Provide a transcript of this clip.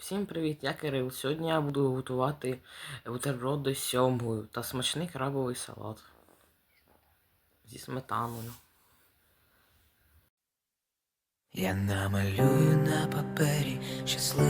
Всім привіт, я Кирил. Сьогодні я буду готувати бутерброди з сьомгою та смачний крабовий салат зі сметаною. Я намалюю на папері щасливу